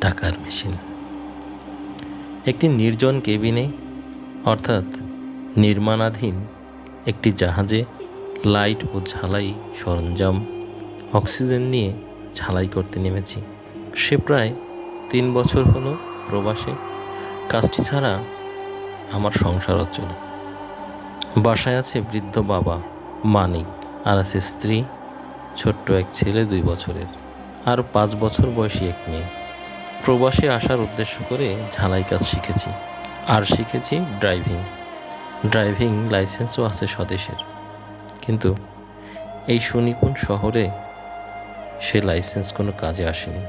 টাকার মেশিন। একটি নির্জন কেবিনে, অর্থাৎ নির্মাণাধীন একটি জাহাজে লাইট ও ঝালাই সরঞ্জাম, অক্সিজেন নিয়ে ঝালাই করতে নেমেছি। সে প্রায় তিন বছর হলো প্রবাসে। কাজটি ছাড়া আমার সংসার অচল। বাসায় আছে বৃদ্ধ বাবা, মানিক, আর আছে স্ত্রী, ছোট্ট এক ছেলে দুই বছরের। আর পাঁচ বছর বয়সী এক মেয়ে। প্রবাসে আসার উদ্দেশ্য করে ঝালাই কাজ শিখেছি। আর শিখেছি ড্রাইভিং। ড্রাইভিং লাইসেন্সও আছে স্বদেশের। কিন্তু এই সুনিপুণ শহরে সে লাইসেন্স কোনো কাজে আসেনি।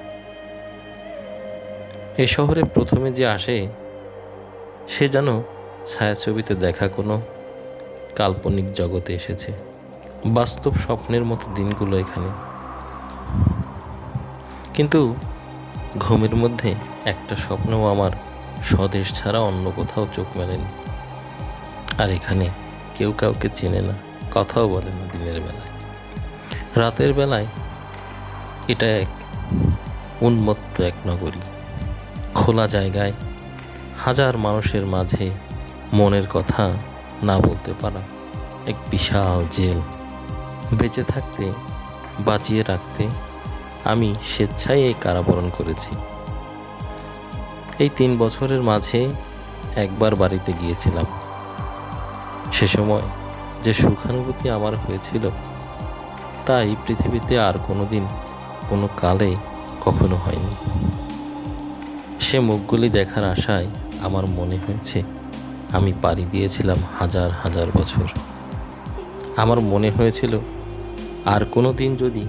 এ শহরে প্রথমে যে আসে, সে যেন ছায়াছবিতে দেখা কোনো কাল্পনিক জগতে এসেছে। বাস্তব স্বপ্নের মতো দিনগুলো এখানে। কিন্তু ঘুমের মধ্যে একটা স্বপ্নও আমার স্বদেশ ছাড়া অন্য কোথাও চোখ মেলেনি। আর এখানে কেউ কাউকে চেনে না, কথাও বলে না দিনের বেলায়। রাতের বেলায় এটা এক উন্মত্ত এক নগরী। খোলা জায়গায় হাজার মানুষের মাঝে মনের কথা না বলতে পারা এক বিশাল জেল। বেঁচে থাকতে, বাঁচিয়ে রাখতে আমি স্বেচ্ছায় এই কারাবরণ করেছি। এই তিন বছরের মাঝে একবার বাড়িতে গিয়েছিলাম। সে সময় যে সুখানুভূতি আমার হয়েছিল, তাই পৃথিবীতে আর কোনো দিন কোনো কালে কখনো হয়নি। সে মুখগুলি দেখার আশায় আমার মনে হয়েছে, আমি পাড়ি দিয়েছিলাম হাজার হাজার বছর। আমার মনে হয়েছিল, আর কোনো দিন যদি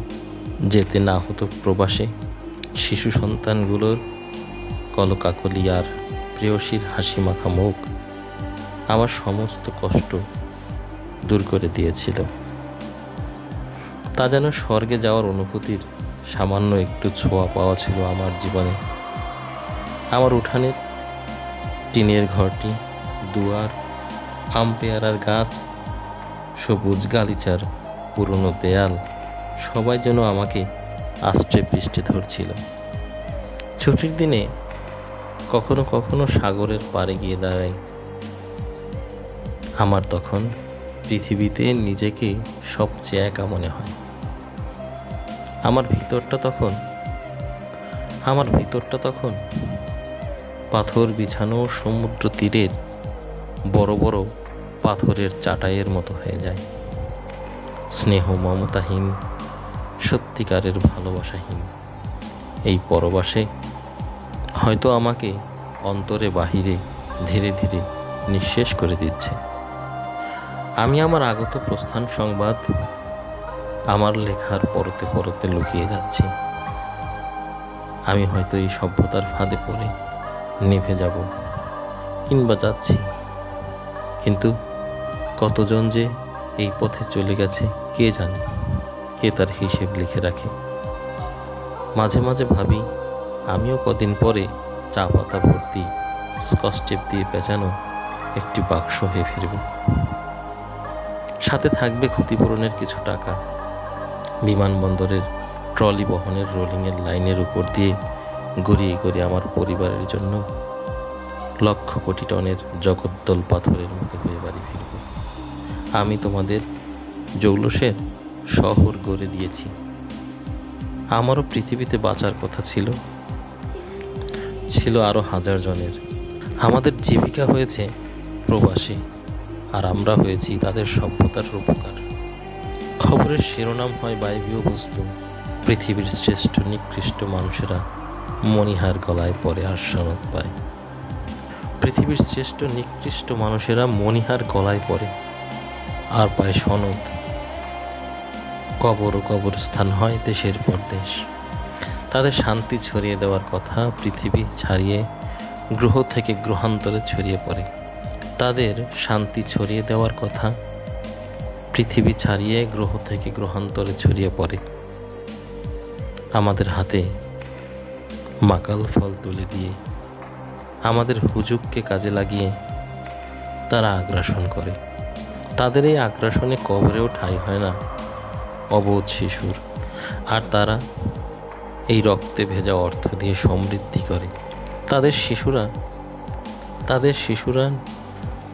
যেতে না হতো প্রবাসে। শিশু সন্তানগুলোর কলকাকলি আর প্রেয়সীর হাসি মাখা মুখ আমার সমস্ত কষ্ট দূর করে দিয়েছিল। তা যেন স্বর্গে যাওয়ার অনুভূতির সামান্য একটু ছোঁয়া পাওয়া ছিল আমার জীবনে। আমার উঠানের, টিনের ঘরটি, দুয়ার আম পেয়ারার গাছ, সবুজ গালিচার পুরনো দেয়াল সবাই যেন আমাকে আষ্টে পৃষ্ঠে ধরছিল। ছুটির দিনে কখনো কখনো সাগরের পাড়ে গিয়ে দাঁড়াই। আমার তখন পৃথিবীতে নিজেকে সবচেয়ে একা মনে হয়। আমার ভিতরটা তখন, আমার ভিতরটা তখন পাথর বিছানো সমুদ্র তীরের বড় বড় পাথরের চাটাইয়ের মতো হয়ে যায়। স্নেহ মমতাহীন সত্যিকারের ভালোবাসাহীন। এই পরবাসে হয়তো আমাকে অন্তরে বাহিরে ধীরে ধীরে নিঃশেষ করে দিচ্ছে। আমি আমার আগত প্রস্থান সংবাদ আমার লেখার পরতে পরতে লুকিয়ে যাচ্ছি। আমি হয়তো এই সভ্যতার ফাঁদে পড়ে নিভে যাব কিংবা যাচ্ছি। কিন্তু কতজন যে এই পথে চলে গেছে কে জানে? কে তার হিসেব লিখে রাখে? মাঝে মাঝে ভাবি, আমিও কদিন পরে চা পাতা ভর্তি স্কচ টেপ দিয়ে পেঁচানো একটি বাক্স হয়ে ফিরব। সাথে থাকবে ক্ষতিপূরণের কিছু টাকা। বিমানবন্দরের ট্রলি বহনের রোলিংয়ের লাইনের উপর দিয়ে গড়িয়ে গড়িয়ে আমার পরিবারের জন্য লক্ষ কোটি টনের জগদ্দল পাথরের মতো হয়ে বাড়ি ফিরব। আমি তোমাদের জৌলসের শহর গড়ে দিয়েছি। আমারও পৃথিবীতে বাঁচার কথা ছিল। ছিল আরও হাজার জনের। আমাদের জীবিকা হয়েছে প্রবাসী, আর আমরা হয়েছি তাদের সভ্যতার রূপকার। খবরের শিরোনাম হয় বায়বীয় বস্তু। পৃথিবীর শ্রেষ্ঠ নিকৃষ্ট মানুষেরা মণিহার গলায় পরে সনদ পায়। পৃথিবীর শ্রেষ্ঠ নিকৃষ্ট মানুষেরা মণিহার গলায় পরে আর পায় সনদ। কবর কবরস্থান হয় দেশের পর দেশ তাদের শান্তি ছড়িয়ে দেওয়ার কথা পৃথিবী ছাড়িয়ে, গ্রহ থেকে গ্রহান্তরে ছড়িয়ে পড়ে। তাদের শান্তি ছড়িয়ে দেওয়ার কথা পৃথিবী ছাড়িয়ে, গ্রহ থেকে গ্রহান্তরে ছড়িয়ে পড়ে। আমাদের হাতে মাকাল ফল তুলে দিয়ে, আমাদের হুজুগকে কাজে লাগিয়ে তারা আগ্রাসন করে। তাদের এই আগ্রাসনে কবরেও ঠাঁই হয় না। অবোধ শিশুর। আর তারা এই রক্তে ভেজা অর্থ দিয়ে সমৃদ্ধি করে। তাদের শিশুরা তাদের শিশুরা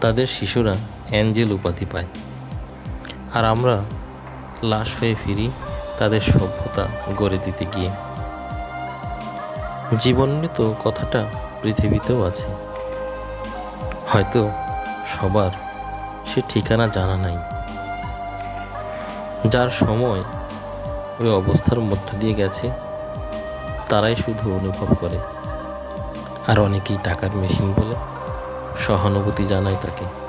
তাদের শিশুরা অ্যাঞ্জেল উপাধি পায়। আর আমরা লাশ হয়ে ফিরি তাদের সভ্যতা গড়ে দিতে গিয়ে। জীবনমৃত কথাটা পৃথিবীতেও আছে। হয়তো সবার সে ঠিকানা জানা নাই। যার সময় ওই অবস্থার মধ্য দিয়ে গেছে, তারাই শুধু অনুভব করে। আর অনেকেই টাকার মেশিন বলে সহানুভূতি জানায় তাকে।